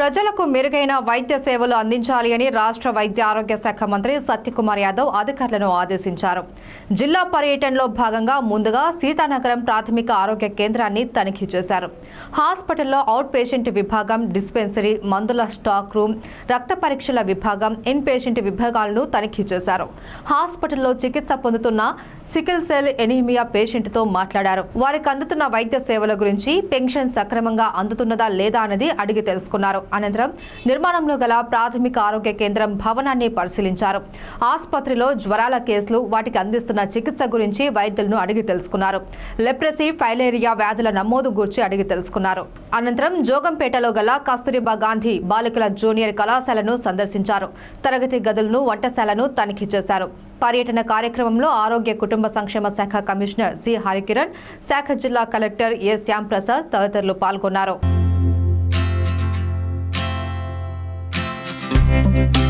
ప్రజలకు మెరుగైన వైద్య సేవలు అందించాలి అని రాష్ట్ర వైద్య ఆరోగ్య శాఖ మంత్రి సత్యకుమార్ యాదవ్ అధికారులను ఆదేశించారు. జిల్లా పర్యటనలో భాగంగా ముందుగా సీతానగరం ప్రాథమిక ఆరోగ్య కేంద్రాన్ని తనిఖీ చేశారు. హాస్పిటల్లో అవుట్ పేషెంట్ విభాగం డిస్పెన్సరీ మందుల స్టాక్ రూమ్ రక్త పరీక్షల విభాగం ఇన్ పేషెంట్ విభాగాలను తనిఖీ చేశారు. హాస్పిటల్లో చికిత్స పొందుతున్న సికిల్ సెల్ ఎనీమియా పేషెంట్తో మాట్లాడారు. వారికి అందుతున్న వైద్య సేవల గురించి పెన్షన్ సక్రమంగా అందుతున్నదా లేదా అనేది అడిగి తెలుసుకున్నారు. అనంతరం నిర్మాణంలో గల ప్రాథమిక ఆరోగ్య కేంద్రం భవనాన్ని పరిశీలించారు. ఆసుపత్రిలో జ్వరాల కేసులు వాటికి అందిస్తున్న చికిత్స గురించి వైద్యులను అడిగి తెలుసుకున్నారు. లెప్రసీ ఫైలేరియా వ్యాధుల నమోదు గురించి అడిగి తెలుసుకున్నారు. అనంతరం జోగంపేటలో గల కస్తూరిబా గాంధీ బాలికల జూనియర్ కళాశాలను సందర్శించారు. తరగతి గదులను వంటశాలను తనిఖీ చేశారు. పర్యటన కార్యక్రమంలో ఆరోగ్య కుటుంబ సంక్షేమ శాఖ కమిషనర్ సి హరికిరణ్ శాఖ జిల్లా కలెక్టర్ ఏ శ్యాంప్రసాద్ తదితరులు పాల్గొన్నారు. Thank you.